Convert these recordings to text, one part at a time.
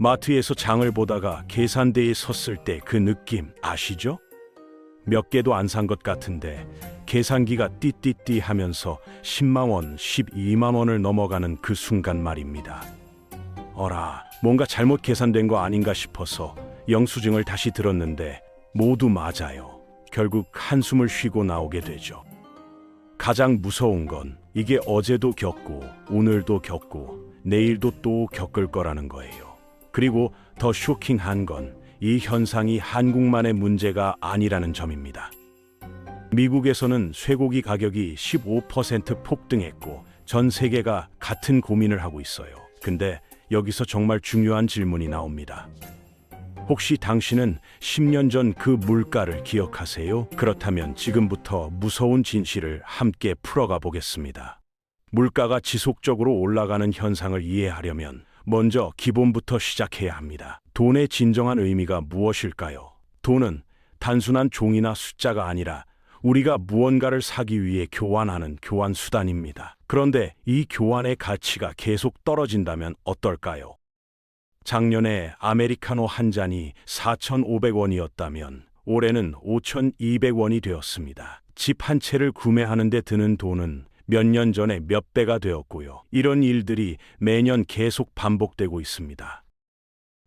마트에서 장을 보다가 계산대에 섰을 때 그 느낌 아시죠? 몇 개도 안 산 것 같은데 계산기가 띠띠띠 하면서 10만 원, 12만 원을 넘어가는 그 순간 말입니다. 어라, 뭔가 잘못 계산된 거 아닌가 싶어서 영수증을 다시 들었는데 모두 맞아요. 결국 한숨을 쉬고 나오게 되죠. 가장 무서운 건 이게 어제도 겪고 오늘도 겪고 내일도 또 겪을 거라는 거예요. 그리고 더 쇼킹한 건 이 현상이 한국만의 문제가 아니라는 점입니다. 미국에서는 쇠고기 가격이 15% 폭등했고 전 세계가 같은 고민을 하고 있어요. 근데 여기서 정말 중요한 질문이 나옵니다. 혹시 당신은 10년 전 그 물가를 기억하세요? 그렇다면 지금부터 무서운 진실을 함께 풀어가 보겠습니다. 물가가 지속적으로 올라가는 현상을 이해하려면 먼저 기본부터 시작해야 합니다. 돈의 진정한 의미가 무엇일까요? 돈은 단순한 종이나 숫자가 아니라 우리가 무언가를 사기 위해 교환하는 교환 수단입니다. 그런데 이 교환의 가치가 계속 떨어진다면 어떨까요? 작년에 아메리카노 한 잔이 4,500원이었다면 올해는 5,200원이 되었습니다. 집 한 채를 구매하는 데 드는 돈은 몇 년 전에 몇 배가 되었고요. 이런 일들이 매년 계속 반복되고 있습니다.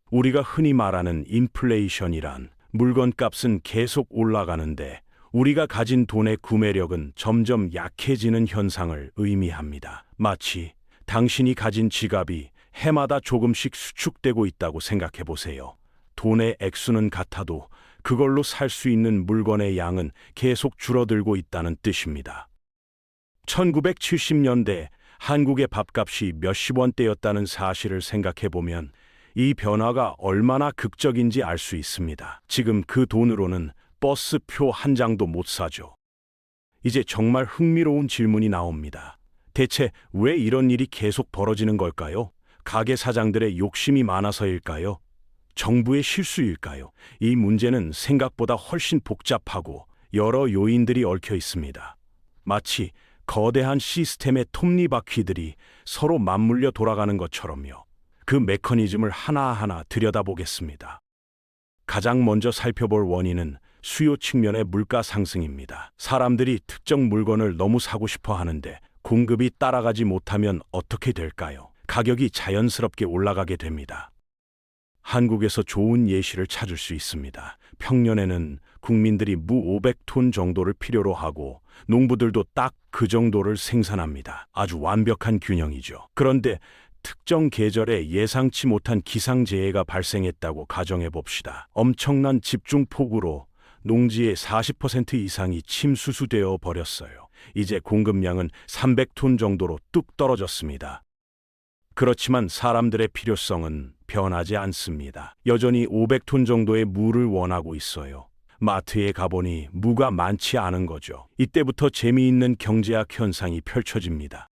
우리가 흔히 말하는 인플레이션이란 물건 값은 계속 올라가는데 우리가 가진 돈의 구매력은 점점 약해지는 현상을 의미합니다. 마치 당신이 가진 지갑이 해마다 조금씩 수축되고 있다고 생각해 보세요. 돈의 액수는 같아도 그걸로 살 수 있는 물건의 양은 계속 줄어들고 있다는 뜻입니다. 1970년대 한국의 밥값이 몇십 원대였다는 사실을 생각해 보면 이 변화가 얼마나 극적인지 알 수 있습니다. 지금 그 돈으로는 버스표 한 장도 못 사죠. 이제 정말 흥미로운 질문이 나옵니다. 대체 왜 이런 일이 계속 벌어지는 걸까요? 가게 사장들의 욕심이 많아서일까요? 정부의 실수일까요? 이 문제는 생각보다 훨씬 복잡하고 여러 요인들이 얽혀 있습니다. 마치 거대한 시스템의 톱니바퀴들이 서로 맞물려 돌아가는 것처럼요. 그 메커니즘을 하나하나 들여다보겠습니다. 가장 먼저 살펴볼 원인은 수요 측면의 물가 상승입니다. 사람들이 특정 물건을 너무 사고 싶어 하는데 공급이 따라가지 못하면 어떻게 될까요? 가격이 자연스럽게 올라가게 됩니다. 한국에서 좋은 예시를 찾을 수 있습니다. 평년에는 국민들이 무 500톤 정도를 필요로 하고 농부들도 딱 그 정도를 생산합니다. 아주 완벽한 균형이죠. 그런데 특정 계절에 예상치 못한 기상재해가 발생했다고 가정해 봅시다. 엄청난 집중폭우로 농지의 40% 이상이 침수수되어 버렸어요. 이제 공급량은 300톤 정도로 뚝 떨어졌습니다. 그렇지만 사람들의 필요성은 변하지 않습니다. 여전히 500톤 정도의 무를 원하고 있어요. 마트에 가보니 무가 많지 않은 거죠. 이때부터 재미있는 경제학 현상이 펼쳐집니다.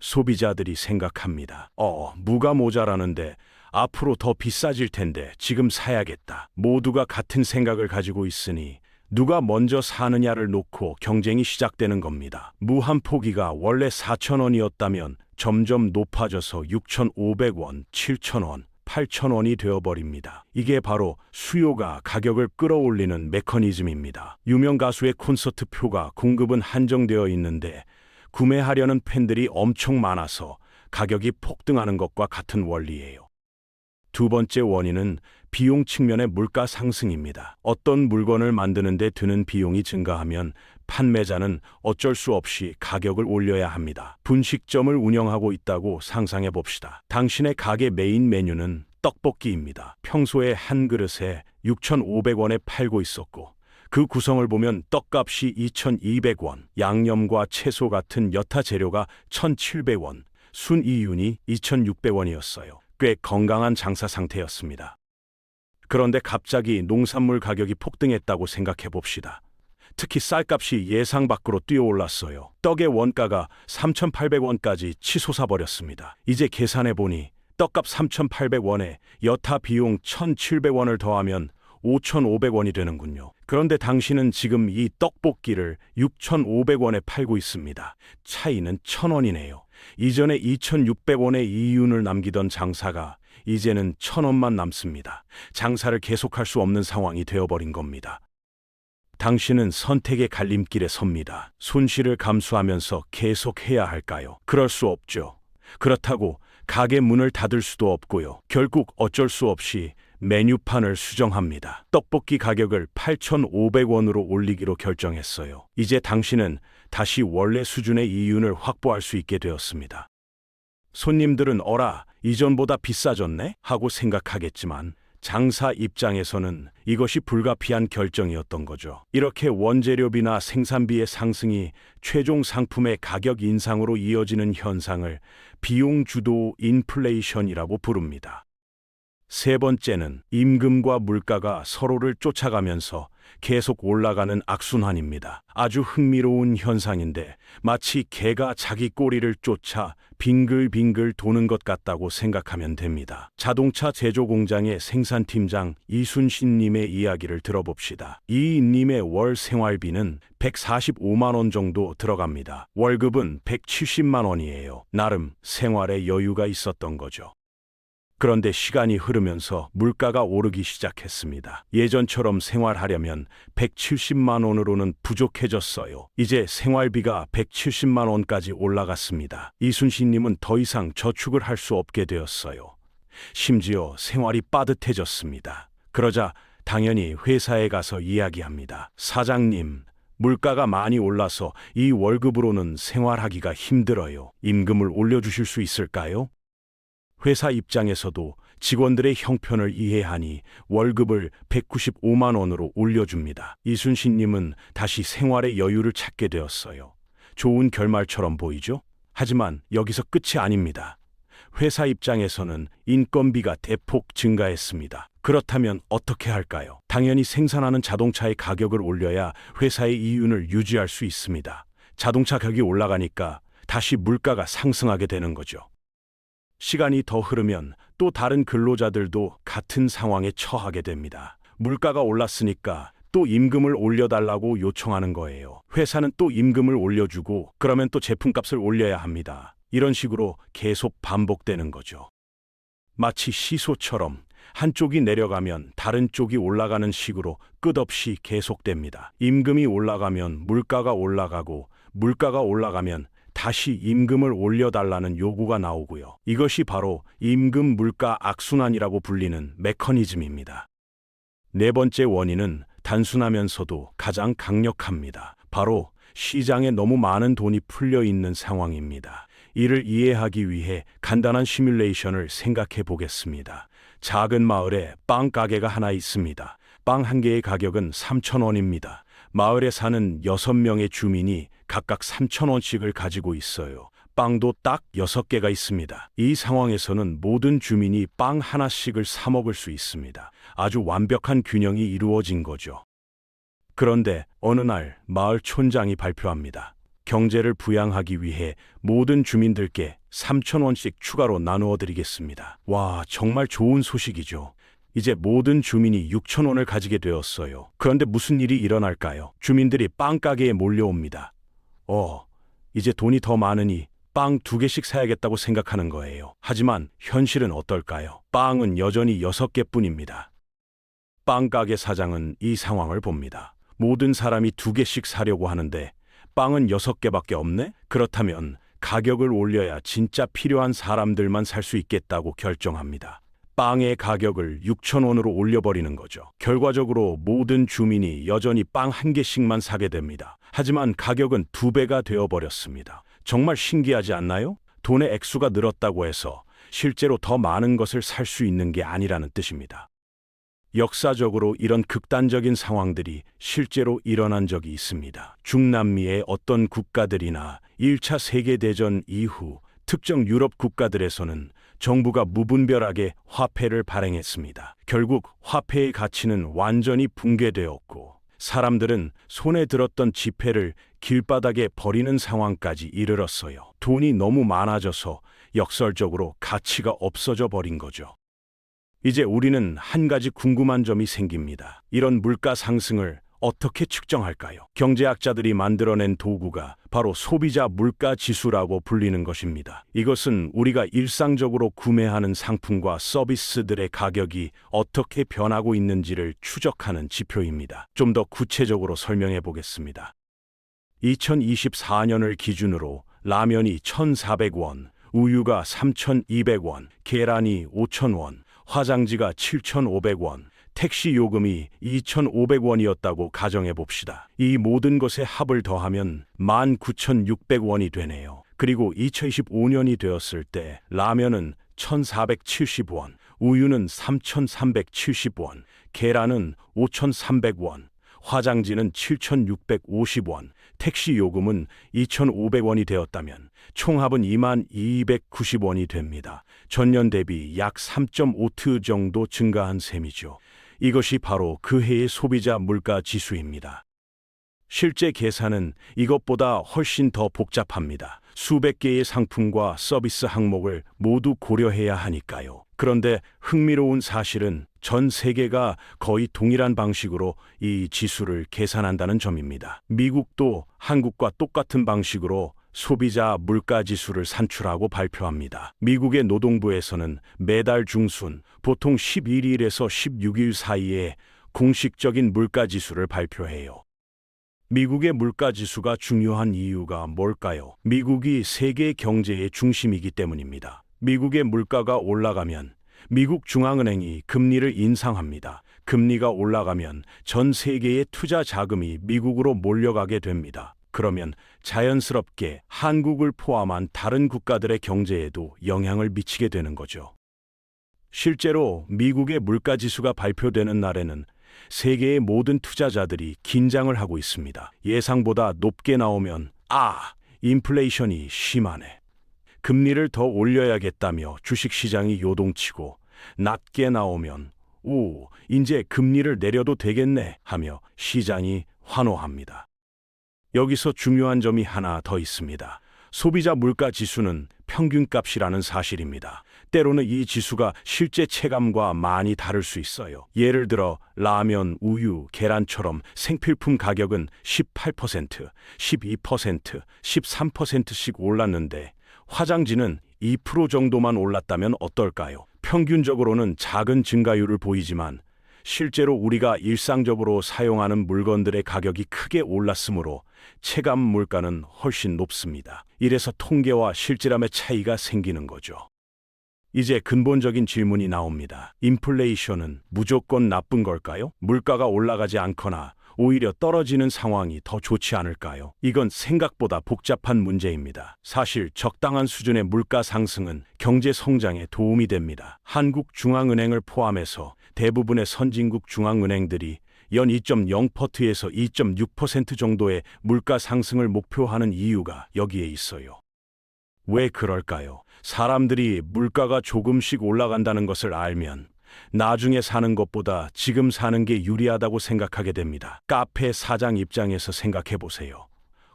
소비자들이 생각합니다. 어, 무가 모자라는데 앞으로 더 비싸질 텐데 지금 사야겠다. 모두가 같은 생각을 가지고 있으니 누가 먼저 사느냐를 놓고 경쟁이 시작되는 겁니다. 무 한 포기가 원래 4,000원이었다면 점점 높아져서 6,500원, 7,000원, 8,000원이 되어버립니다. 이게 바로 수요가 가격을 끌어올리는 메커니즘입니다. 유명 가수의 콘서트 표가 공급은 한정되어 있는데 구매하려는 팬들이 엄청 많아서 가격이 폭등하는 것과 같은 원리예요. 두 번째 원인은 비용 측면의 물가 상승입니다. 어떤 물건을 만드는데 드는 비용이 증가하면 판매자는 어쩔 수 없이 가격을 올려야 합니다. 분식점을 운영하고 있다고 상상해 봅시다. 당신의 가게 메인 메뉴는 떡볶이입니다. 평소에 한 그릇에 6,500원에 팔고 있었고 그 구성을 보면 떡값이 2,200원, 양념과 채소 같은 여타 재료가 1,700원, 순 이윤이 2,600원이었어요. 꽤 건강한 장사 상태였습니다. 그런데 갑자기 농산물 가격이 폭등했다고 생각해 봅시다. 특히 쌀값이 예상 밖으로 뛰어올랐어요. 떡의 원가가 3,800원까지 치솟아 버렸습니다. 이제 계산해 보니 떡값 3,800원에 여타 비용 1,700원을 더하면 5,500원이 되는군요. 그런데 당신은 지금 이 떡볶이를 6,500원에 팔고 있습니다. 차이는 1,000원이네요. 이전에 2,600원의 이윤을 남기던 장사가 이제는 천 원만 남습니다. 장사를 계속할 수 없는 상황이 되어버린 겁니다. 당신은 선택의 갈림길에 섭니다. 손실을 감수하면서 계속해야 할까요? 그럴 수 없죠. 그렇다고 가게 문을 닫을 수도 없고요. 결국 어쩔 수 없이 메뉴판을 수정합니다. 떡볶이 가격을 8,500원으로 올리기로 결정했어요. 이제 당신은 다시 원래 수준의 이윤을 확보할 수 있게 되었습니다. 손님들은 어라, 이전보다 비싸졌네? 하고 생각하겠지만 장사 입장에서는 이것이 불가피한 결정이었던 거죠. 이렇게 원재료비나 생산비의 상승이 최종 상품의 가격 인상으로 이어지는 현상을 비용 주도 인플레이션이라고 부릅니다. 세 번째는 임금과 물가가 서로를 쫓아가면서 계속 올라가는 악순환입니다. 아주 흥미로운 현상인데 마치 개가 자기 꼬리를 쫓아 빙글빙글 도는 것 같다고 생각하면 됩니다. 자동차 제조 공장의 생산팀장 이순신 님의 이야기를 들어봅시다. 이 님의 월 생활비는 145만 원 정도 들어갑니다. 월급은 170만 원이에요. 나름 생활에 여유가 있었던 거죠. 그런데 시간이 흐르면서 물가가 오르기 시작했습니다. 예전처럼 생활하려면 170만 원으로는 부족해졌어요. 이제 생활비가 170만 원까지 올라갔습니다. 이순신님은 더 이상 저축을 할 수 없게 되었어요. 심지어 생활이 빠듯해졌습니다. 그러자 당연히 회사에 가서 이야기합니다. 사장님, 물가가 많이 올라서 이 월급으로는 생활하기가 힘들어요. 임금을 올려주실 수 있을까요? 회사 입장에서도 직원들의 형편을 이해하니 월급을 195만 원으로 올려줍니다. 이순신님은 다시 생활의 여유를 찾게 되었어요. 좋은 결말처럼 보이죠? 하지만 여기서 끝이 아닙니다. 회사 입장에서는 인건비가 대폭 증가했습니다. 그렇다면 어떻게 할까요? 당연히 생산하는 자동차의 가격을 올려야 회사의 이윤을 유지할 수 있습니다. 자동차 가격이 올라가니까 다시 물가가 상승하게 되는 거죠. 시간이 더 흐르면 또 다른 근로자들도 같은 상황에 처하게 됩니다. 물가가 올랐으니까 또 임금을 올려달라고 요청하는 거예요. 회사는 또 임금을 올려주고 그러면 또 제품값을 올려야 합니다. 이런 식으로 계속 반복되는 거죠. 마치 시소처럼 한쪽이 내려가면 다른 쪽이 올라가는 식으로 끝없이 계속됩니다. 임금이 올라가면 물가가 올라가고 물가가 올라가면 다시 임금을 올려달라는 요구가 나오고요. 이것이 바로 임금 물가 악순환이라고 불리는 메커니즘입니다. 네 번째 원인은 단순하면서도 가장 강력합니다. 바로 시장에 너무 많은 돈이 풀려 있는 상황입니다. 이를 이해하기 위해 간단한 시뮬레이션을 생각해 보겠습니다. 작은 마을에 빵 가게가 하나 있습니다. 빵 한 개의 가격은 3,000원입니다. 마을에 사는 6명의 주민이 각각 3,000원씩을 가지고 있어요. 빵도 딱 6개가 있습니다. 이 상황에서는 모든 주민이 빵 하나씩을 사 먹을 수 있습니다. 아주 완벽한 균형이 이루어진 거죠. 그런데 어느 날 마을 촌장이 발표합니다. 경제를 부양하기 위해 모든 주민들께 3,000원씩 추가로 나누어 드리겠습니다. 와, 정말 좋은 소식이죠. 이제 모든 주민이 6천 원을 가지게 되었어요. 그런데 무슨 일이 일어날까요? 주민들이 빵 가게에 몰려옵니다. 어, 이제 돈이 더 많으니 빵 두 개씩 사야겠다고 생각하는 거예요. 하지만 현실은 어떨까요? 빵은 여전히 여섯 개뿐입니다. 빵 가게 사장은 이 상황을 봅니다. 모든 사람이 두 개씩 사려고 하는데 빵은 여섯 개밖에 없네? 그렇다면 가격을 올려야 진짜 필요한 사람들만 살 수 있겠다고 결정합니다. 빵의 가격을 6,000원으로 올려버리는 거죠. 결과적으로 모든 주민이 여전히 빵 한 개씩만 사게 됩니다. 하지만 가격은 두 배가 되어버렸습니다. 정말 신기하지 않나요? 돈의 액수가 늘었다고 해서 실제로 더 많은 것을 살 수 있는 게 아니라는 뜻입니다. 역사적으로 이런 극단적인 상황들이 실제로 일어난 적이 있습니다. 중남미의 어떤 국가들이나 1차 세계대전 이후 특정 유럽 국가들에서는 정부가 무분별하게 화폐를 발행했습니다. 결국 화폐의 가치는 완전히 붕괴되었고 사람들은 손에 들었던 지폐를 길바닥에 버리는 상황까지 이르렀어요. 돈이 너무 많아져서 역설적으로 가치가 없어져 버린 거죠. 이제 우리는 한 가지 궁금한 점이 생깁니다. 이런 물가 상승을 어떻게 측정할까요? 경제학자들이 만들어낸 도구가 바로 소비자 물가 지수라고 불리는 것입니다. 이것은 우리가 일상적으로 구매하는 상품과 서비스들의 가격이 어떻게 변하고 있는지를 추적하는 지표입니다. 좀 더 구체적으로 설명해 보겠습니다. 2024년을 기준으로 라면이 1,400원, 우유가 3,200원, 계란이 5,000원, 화장지가 7,500원, 택시 요금이 2,500원이었다고 가정해 봅시다. 이 모든 것의 합을 더하면 19,600원이 되네요. 그리고 2025년이 되었을 때 라면은 1,470원, 우유는 3,370원, 계란은 5,300원, 화장지는 7,650원, 택시 요금은 2,500원이 되었다면 총합은 2만 290원이 됩니다. 전년 대비 약 3.5트 정도 증가한 셈이죠. 이것이 바로 그 해의 소비자 물가 지수입니다. 실제 계산은 이것보다 훨씬 더 복잡합니다. 수백 개의 상품과 서비스 항목을 모두 고려해야 하니까요. 그런데 흥미로운 사실은 전 세계가 거의 동일한 방식으로 이 지수를 계산한다는 점입니다. 미국도 한국과 똑같은 방식으로 소비자 물가 지수를 산출하고 발표합니다. 미국의 노동부에서는 매달 중순 보통 11일에서 16일 사이에 공식적인 물가 지수를 발표해요. 미국의 물가 지수가 중요한 이유가 뭘까요? 미국이 세계 경제의 중심이기 때문입니다. 미국의 물가가 올라가면 미국 중앙은행이 금리를 인상합니다. 금리가 올라가면 전 세계의 투자 자금이 미국으로 몰려가게 됩니다. 그러면 자연스럽게 한국을 포함한 다른 국가들의 경제에도 영향을 미치게 되는 거죠. 실제로 미국의 물가 지수가 발표되는 날에는 세계의 모든 투자자들이 긴장을 하고 있습니다. 예상보다 높게 나오면 아, 인플레이션이 심하네. 금리를 더 올려야겠다며 주식 시장이 요동치고 낮게 나오면 오, 이제 금리를 내려도 되겠네 하며 시장이 환호합니다. 여기서 중요한 점이 하나 더 있습니다. 소비자 물가 지수는 평균값이라는 사실입니다. 때로는 이 지수가 실제 체감과 많이 다를 수 있어요. 예를 들어 라면, 우유, 계란처럼 생필품 가격은 18%, 12%, 13%씩 올랐는데 화장지는 2% 정도만 올랐다면 어떨까요? 평균적으로는 작은 증가율을 보이지만 실제로 우리가 일상적으로 사용하는 물건들의 가격이 크게 올랐으므로 체감 물가는 훨씬 높습니다. 이래서 통계와 실질함의 차이가 생기는 거죠. 이제 근본적인 질문이 나옵니다. 인플레이션은 무조건 나쁜 걸까요? 물가가 올라가지 않거나 오히려 떨어지는 상황이 더 좋지 않을까요? 이건 생각보다 복잡한 문제입니다. 사실 적당한 수준의 물가 상승은 경제 성장에 도움이 됩니다. 한국 중앙은행을 포함해서 대부분의 선진국 중앙은행들이 연 2.0%에서 2.6% 정도의 물가 상승을 목표하는 이유가 여기에 있어요. 왜 그럴까요? 사람들이 물가가 조금씩 올라간다는 것을 알면 나중에 사는 것보다 지금 사는 게 유리하다고 생각하게 됩니다. 카페 사장 입장에서 생각해 보세요.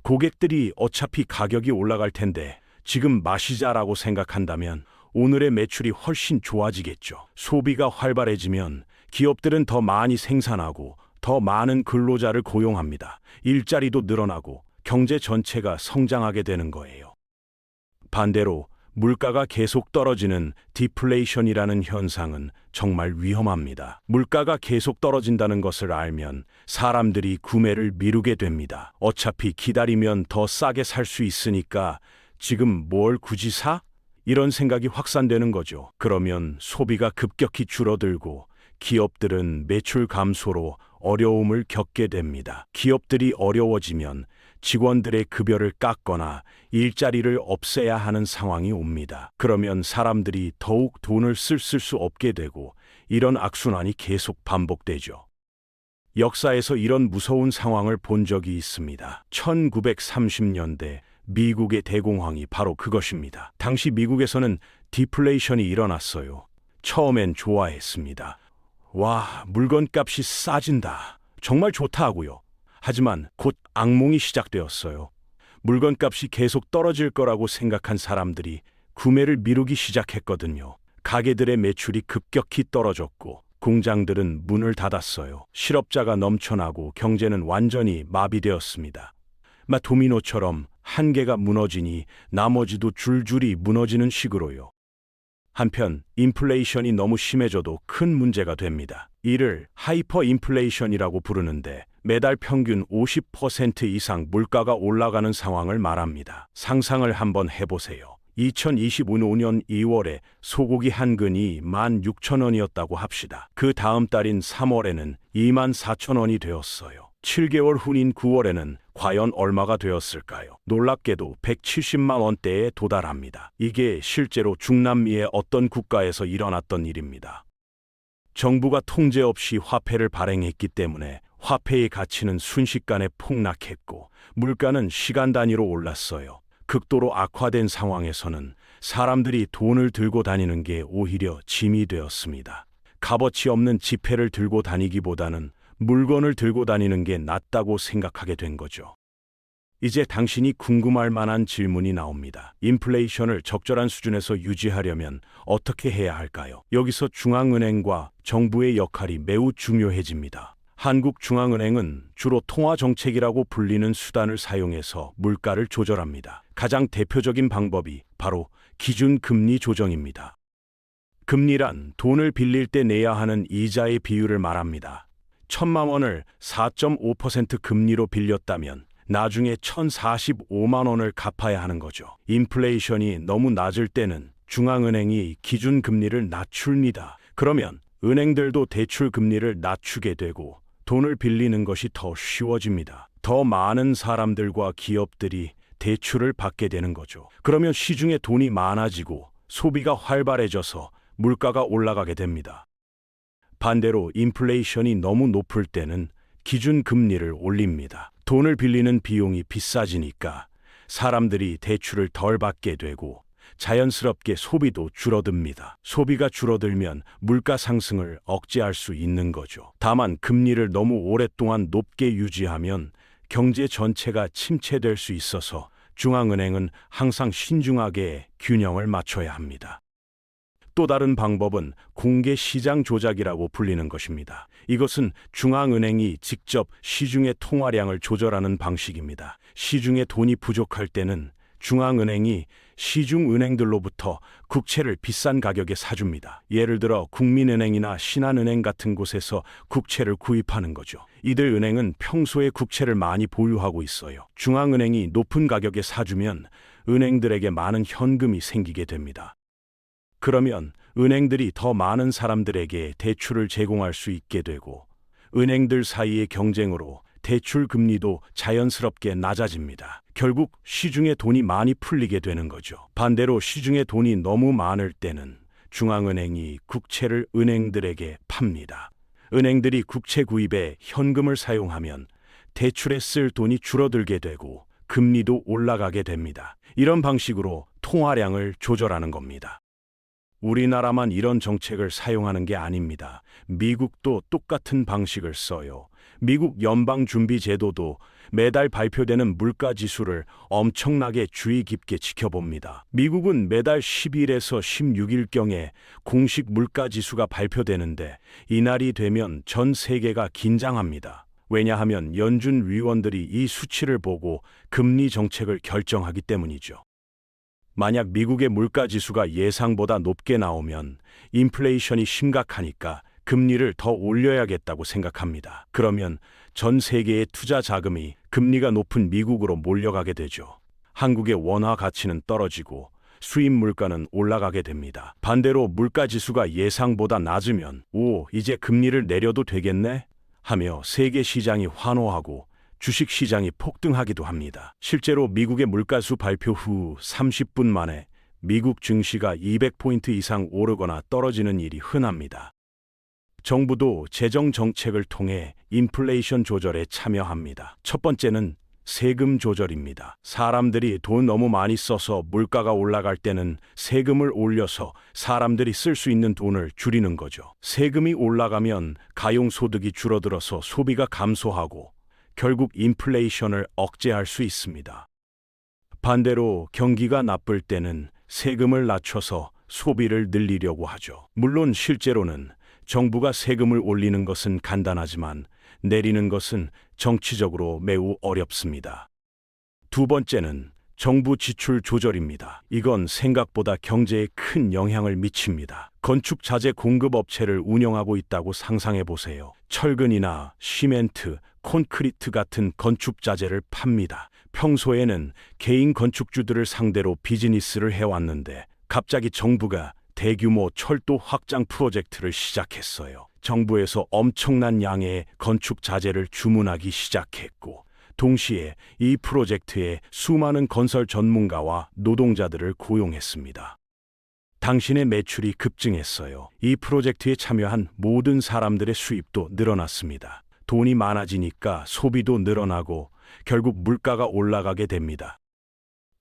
고객들이 어차피 가격이 올라갈 텐데 지금 마시자라고 생각한다면 오늘의 매출이 훨씬 좋아지겠죠. 소비가 활발해지면 기업들은 더 많이 생산하고 더 많은 근로자를 고용합니다. 일자리도 늘어나고 경제 전체가 성장하게 되는 거예요. 반대로 물가가 계속 떨어지는 디플레이션이라는 현상은 정말 위험합니다. 물가가 계속 떨어진다는 것을 알면 사람들이 구매를 미루게 됩니다. 어차피 기다리면 더 싸게 살 수 있으니까 지금 뭘 굳이 사? 이런 생각이 확산되는 거죠. 그러면 소비가 급격히 줄어들고 기업들은 매출 감소로 어려움을 겪게 됩니다. 기업들이 어려워지면 직원들의 급여를 깎거나 일자리를 없애야 하는 상황이 옵니다. 그러면 사람들이 더욱 돈을 쓸 수 없게 되고 이런 악순환이 계속 반복되죠. 역사에서 이런 무서운 상황을 본 적이 있습니다. 1930년대 미국의 대공황이 바로 그것입니다. 당시 미국에서는 디플레이션이 일어났어요. 처음엔 좋아했습니다. 와, 물건 값이 싸진다. 정말 좋다 하고요. 하지만 곧 악몽이 시작되었어요. 물건 값이 계속 떨어질 거라고 생각한 사람들이 구매를 미루기 시작했거든요. 가게들의 매출이 급격히 떨어졌고 공장들은 문을 닫았어요. 실업자가 넘쳐나고 경제는 완전히 마비되었습니다. 마 도미노처럼 한 개가 무너지니 나머지도 줄줄이 무너지는 식으로요. 한편 인플레이션이 너무 심해져도 큰 문제가 됩니다. 이를 하이퍼 인플레이션이라고 부르는데 매달 평균 50% 이상 물가가 올라가는 상황을 말합니다. 상상을 한번 해보세요. 2025년 2월에 소고기 한 근이 16,000원이었다고 합시다. 그 다음 달인 3월에는 24,000원이 되었어요. 7개월 후인 9월에는 과연 얼마가 되었을까요? 놀랍게도 170만 원대에 도달합니다. 이게 실제로 중남미의 어떤 국가에서 일어났던 일입니다. 정부가 통제 없이 화폐를 발행했기 때문에 화폐의 가치는 순식간에 폭락했고 물가는 시간 단위로 올랐어요. 극도로 악화된 상황에서는 사람들이 돈을 들고 다니는 게 오히려 짐이 되었습니다. 값어치 없는 지폐를 들고 다니기보다는 물건을 들고 다니는 게 낫다고 생각하게 된 거죠. 이제 당신이 궁금할 만한 질문이 나옵니다. 인플레이션을 적절한 수준에서 유지하려면 어떻게 해야 할까요? 여기서 중앙은행과 정부의 역할이 매우 중요해집니다. 한국중앙은행은 주로 통화정책이라고 불리는 수단을 사용해서 물가를 조절합니다. 가장 대표적인 방법이 바로 기준금리 조정입니다. 금리란 돈을 빌릴 때 내야 하는 이자의 비율을 말합니다. 천만 원을 4.5% 금리로 빌렸다면 나중에 1,045만 원을 갚아야 하는 거죠. 인플레이션이 너무 낮을 때는 중앙은행이 기준금리를 낮춥니다. 그러면 은행들도 대출 금리를 낮추게 되고 돈을 빌리는 것이 더 쉬워집니다. 더 많은 사람들과 기업들이 대출을 받게 되는 거죠. 그러면 시중에 돈이 많아지고 소비가 활발해져서 물가가 올라가게 됩니다. 반대로 인플레이션이 너무 높을 때는 기준 금리를 올립니다. 돈을 빌리는 비용이 비싸지니까 사람들이 대출을 덜 받게 되고 자연스럽게 소비도 줄어듭니다. 소비가 줄어들면 물가 상승을 억제할 수 있는 거죠. 다만 금리를 너무 오랫동안 높게 유지하면 경제 전체가 침체될 수 있어서 중앙은행은 항상 신중하게 균형을 맞춰야 합니다. 또 다른 방법은 공개 시장 조작이라고 불리는 것입니다. 이것은 중앙은행이 직접 시중의 통화량을 조절하는 방식입니다. 시중에 돈이 부족할 때는 중앙은행이 시중은행들로부터 국채를 비싼 가격에 사줍니다. 예를 들어 국민은행이나 신한은행 같은 곳에서 국채를 구입하는 거죠. 이들 은행은 평소에 국채를 많이 보유하고 있어요. 중앙은행이 높은 가격에 사주면 은행들에게 많은 현금이 생기게 됩니다. 그러면 은행들이 더 많은 사람들에게 대출을 제공할 수 있게 되고 은행들 사이의 경쟁으로 대출 금리도 자연스럽게 낮아집니다. 결국 시중에 돈이 많이 풀리게 되는 거죠. 반대로 시중에 돈이 너무 많을 때는 중앙은행이 국채를 은행들에게 팝니다. 은행들이 국채 구입에 현금을 사용하면 대출에 쓸 돈이 줄어들게 되고 금리도 올라가게 됩니다. 이런 방식으로 통화량을 조절하는 겁니다. 우리나라만 이런 정책을 사용하는 게 아닙니다. 미국도 똑같은 방식을 써요. 미국 연방준비제도도 매달 발표되는 물가 지수를 엄청나게 주의 깊게 지켜봅니다. 미국은 매달 10일에서 16일경에 공식 물가 지수가 발표되는데 이날이 되면 전 세계가 긴장합니다. 왜냐하면 연준 위원들이 이 수치를 보고 금리 정책을 결정하기 때문이죠. 만약 미국의 물가 지수가 예상보다 높게 나오면 인플레이션이 심각하니까 금리를 더 올려야겠다고 생각합니다. 그러면 전 세계의 투자 자금이 금리가 높은 미국으로 몰려가게 되죠. 한국의 원화 가치는 떨어지고 수입 물가는 올라가게 됩니다. 반대로 물가 지수가 예상보다 낮으면 오, 이제 금리를 내려도 되겠네? 하며 세계 시장이 환호하고 주식 시장이 폭등하기도 합니다. 실제로 미국의 물가수 발표 후 30분 만에 미국 증시가 200포인트 이상 오르거나 떨어지는 일이 흔합니다. 정부도 재정 정책을 통해 인플레이션 조절에 참여합니다. 첫 번째는 세금 조절입니다. 사람들이 돈 너무 많이 써서 물가가 올라갈 때는 세금을 올려서 사람들이 쓸 수 있는 돈을 줄이는 거죠. 세금이 올라가면 가용 소득이 줄어들어서 소비가 감소하고 결국 인플레이션을 억제할 수 있습니다. 반대로 경기가 나쁠 때는 세금을 낮춰서 소비를 늘리려고 하죠. 물론 실제로는 정부가 세금을 올리는 것은 간단하지만 내리는 것은 정치적으로 매우 어렵습니다. 두 번째는 정부 지출 조절입니다. 이건 생각보다 경제에 큰 영향을 미칩니다. 건축 자재 공급 업체를 운영하고 있다고 상상해 보세요. 철근이나 시멘트, 콘크리트 같은 건축 자재를 팝니다. 평소에는 개인 건축주들을 상대로 비즈니스를 해왔는데 갑자기 정부가 대규모 철도 확장 프로젝트를 시작했어요. 정부에서 엄청난 양의 건축 자재를 주문하기 시작했고 동시에 이 프로젝트에 수많은 건설 전문가와 노동자들을 고용했습니다. 당신의 매출이 급증했어요. 이 프로젝트에 참여한 모든 사람들의 수입도 늘어났습니다. 돈이 많아지니까 소비도 늘어나고 결국 물가가 올라가게 됩니다.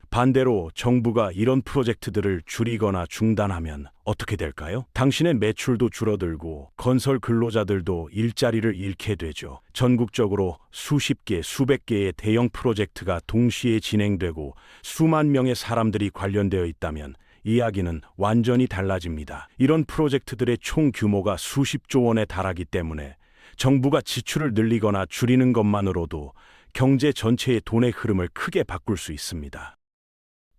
반대로 정부가 이런 프로젝트들을 줄이거나 중단하면 어떻게 될까요? 당신의 매출도 줄어들고 건설 근로자들도 일자리를 잃게 되죠. 전국적으로 수십 개, 수백 개의 대형 프로젝트가 동시에 진행되고 수만 명의 사람들이 관련되어 있다면 이야기는 완전히 달라집니다. 이런 프로젝트들의 총 규모가 수십조 원에 달하기 때문에 정부가 지출을 늘리거나 줄이는 것만으로도 경제 전체의 돈의 흐름을 크게 바꿀 수 있습니다.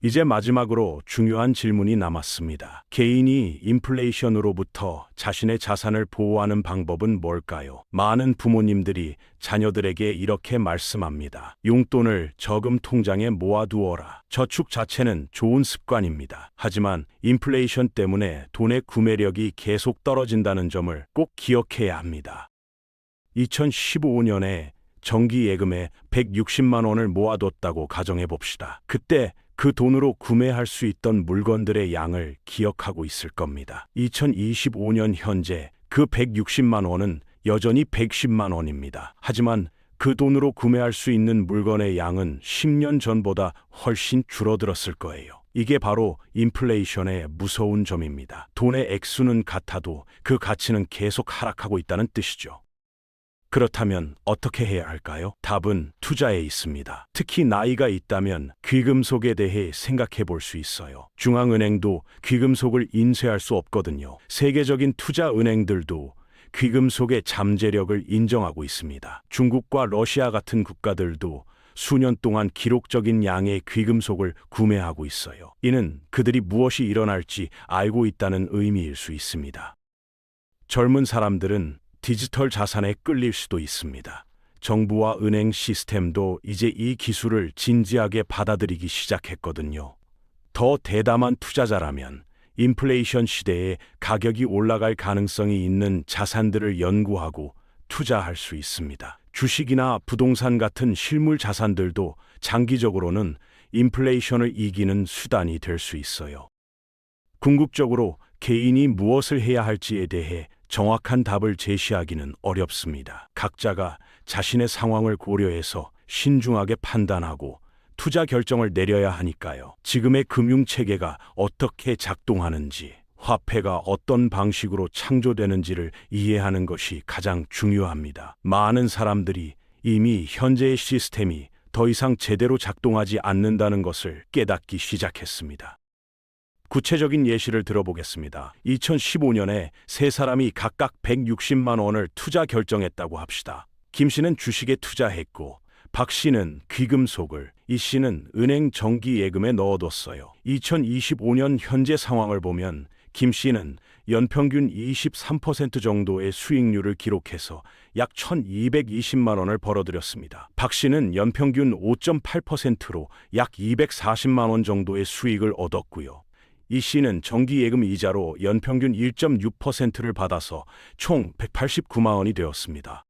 이제 마지막으로 중요한 질문이 남았습니다. 개인이 인플레이션으로부터 자신의 자산을 보호하는 방법은 뭘까요? 많은 부모님들이 자녀들에게 이렇게 말씀합니다. 용돈을 저금 통장에 모아두어라. 저축 자체는 좋은 습관입니다. 하지만 인플레이션 때문에 돈의 구매력이 계속 떨어진다는 점을 꼭 기억해야 합니다. 2015년에 정기 예금에 160만 원을 모아뒀다고 가정해 봅시다. 그때 그 돈으로 구매할 수 있던 물건들의 양을 기억하고 있을 겁니다. 2025년 현재 그 160만 원은 여전히 110만 원입니다. 하지만 그 돈으로 구매할 수 있는 물건의 양은 10년 전보다 훨씬 줄어들었을 거예요. 이게 바로 인플레이션의 무서운 점입니다. 돈의 액수는 같아도 그 가치는 계속 하락하고 있다는 뜻이죠. 그렇다면 어떻게 해야 할까요? 답은 투자에 있습니다. 특히 나이가 있다면 귀금속에 대해 생각해 볼 수 있어요. 중앙은행도 귀금속을 인쇄할 수 없거든요. 세계적인 투자 은행들도 귀금속의 잠재력을 인정하고 있습니다. 중국과 러시아 같은 국가들도 수년 동안 기록적인 양의 귀금속을 구매하고 있어요. 이는 그들이 무엇이 일어날지 알고 있다는 의미일 수 있습니다. 젊은 사람들은 디지털 자산에 끌릴 수도 있습니다. 정부와 은행 시스템도 이제 이 기술을 진지하게 받아들이기 시작했거든요. 더 대담한 투자자라면 인플레이션 시대에 가격이 올라갈 가능성이 있는 자산들을 연구하고 투자할 수 있습니다. 주식이나 부동산 같은 실물 자산들도 장기적으로는 인플레이션을 이기는 수단이 될 수 있어요. 궁극적으로 개인이 무엇을 해야 할지에 대해 정확한 답을 제시하기는 어렵습니다. 각자가 자신의 상황을 고려해서 신중하게 판단하고 투자 결정을 내려야 하니까요. 지금의 금융 체계가 어떻게 작동하는지, 화폐가 어떤 방식으로 창조되는지를 이해하는 것이 가장 중요합니다. 많은 사람들이 이미 현재의 시스템이 더 이상 제대로 작동하지 않는다는 것을 깨닫기 시작했습니다. 구체적인 예시를 들어보겠습니다. 2015년에 세 사람이 각각 160만 원을 투자 결정했다고 합시다. 김 씨는 주식에 투자했고 박 씨는 귀금속을, 이 씨는 은행 정기 예금에 넣어뒀어요. 2025년 현재 상황을 보면 김 씨는 연평균 23% 정도의 수익률을 기록해서 약 1220만 원을 벌어들였습니다. 박 씨는 연평균 5.8%로 약 240만 원 정도의 수익을 얻었고요. 이 씨는 정기예금 이자로 연평균 1.6%를 받아서 총 189만 원이 되었습니다.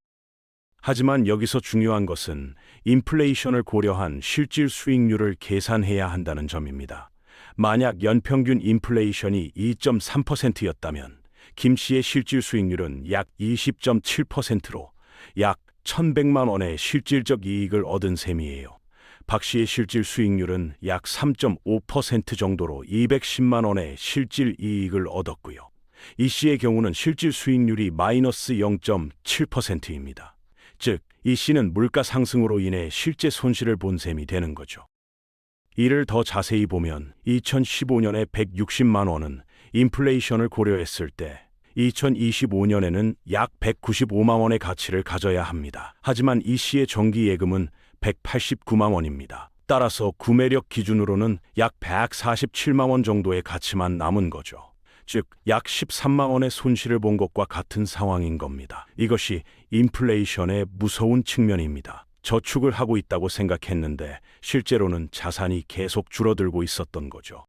하지만 여기서 중요한 것은 인플레이션을 고려한 실질 수익률을 계산해야 한다는 점입니다. 만약 연평균 인플레이션이 2.3%였다면 김 씨의 실질 수익률은 약 20.7%로 약 1,100만 원의 실질적 이익을 얻은 셈이에요. 박 씨의 실질 수익률은 약 3.5% 정도로 210만 원의 실질 이익을 얻었고요. 이 씨의 경우는 실질 수익률이 마이너스 0.7%입니다. 즉, 이 씨는 물가 상승으로 인해 실제 손실을 본 셈이 되는 거죠. 이를 더 자세히 보면 2015년에 160만 원은 인플레이션을 고려했을 때 2025년에는 약 195만 원의 가치를 가져야 합니다. 하지만 이 시의 정기 예금은 189만 원입니다. 따라서 구매력 기준으로는 약 147만 원 정도의 가치만 남은 거죠. 즉, 약 13만 원의 손실을 본 것과 같은 상황인 겁니다. 이것이 인플레이션의 무서운 측면입니다. 저축을 하고 있다고 생각했는데 실제로는 자산이 계속 줄어들고 있었던 거죠.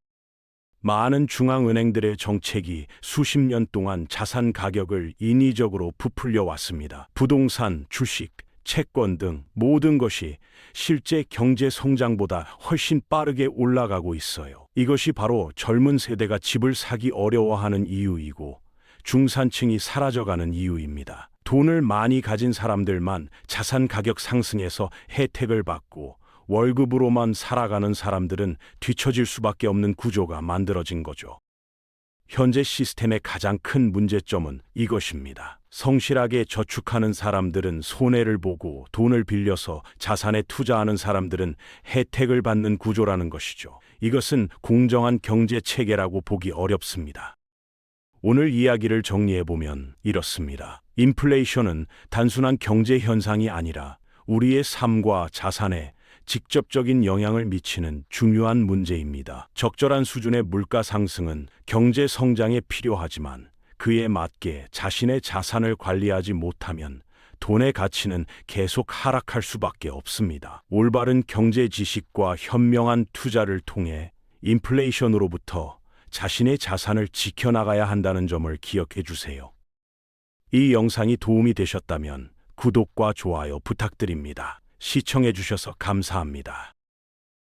많은 중앙은행들의 정책이 수십 년 동안 자산 가격을 인위적으로 부풀려 왔습니다. 부동산, 주식, 채권 등 모든 것이 실제 경제 성장보다 훨씬 빠르게 올라가고 있어요. 이것이 바로 젊은 세대가 집을 사기 어려워하는 이유이고 중산층이 사라져가는 이유입니다. 돈을 많이 가진 사람들만 자산 가격 상승에서 혜택을 받고 월급으로만 살아가는 사람들은 뒤처질 수밖에 없는 구조가 만들어진 거죠. 현재 시스템의 가장 큰 문제점은 이것입니다. 성실하게 저축하는 사람들은 손해를 보고 돈을 빌려서 자산에 투자하는 사람들은 혜택을 받는 구조라는 것이죠. 이것은 공정한 경제 체계라고 보기 어렵습니다. 오늘 이야기를 정리해보면 이렇습니다. 인플레이션은 단순한 경제 현상이 아니라 우리의 삶과 자산에 직접적인 영향을 미치는 중요한 문제입니다. 적절한 수준의 물가 상승은 경제 성장에 필요하지만 그에 맞게 자신의 자산을 관리하지 못하면 돈의 가치는 계속 하락할 수밖에 없습니다. 올바른 경제 지식과 현명한 투자를 통해 인플레이션으로부터 자신의 자산을 지켜나가야 한다는 점을 기억해 주세요. 이 영상이 도움이 되셨다면 구독과 좋아요 부탁드립니다. 시청해 주셔서 감사합니다.